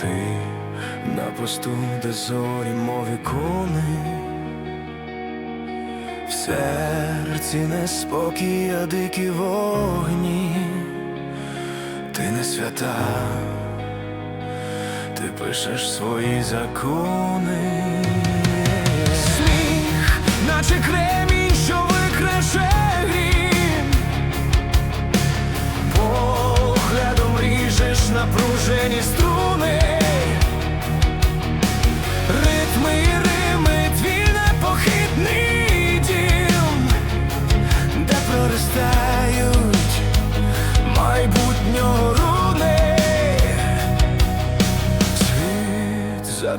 ти на посту, де зорі мові кони, в серці неспокій, а дикі вогні, ти не свята, ти пишеш свої закони, сміх, наче крем.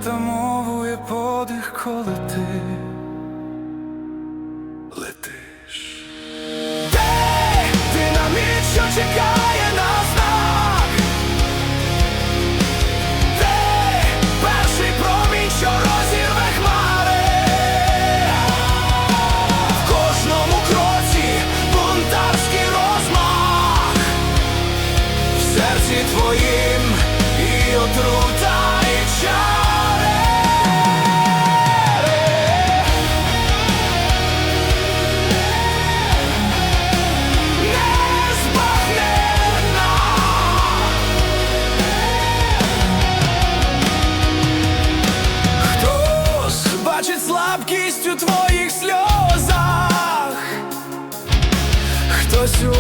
Та мовує подих, коли ти.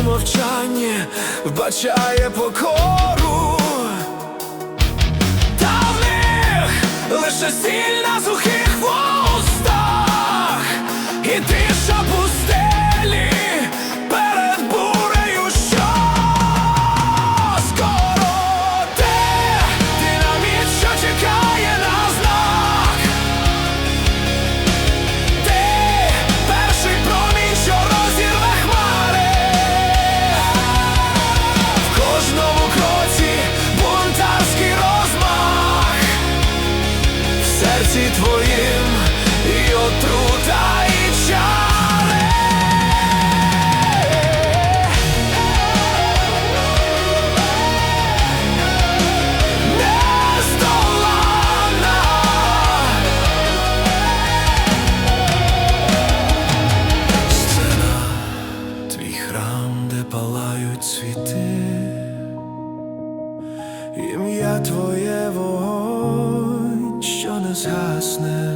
мовчанні вбачає покору, та лише сильна. палають світи, ім'я твоє вогонь, що не згасне.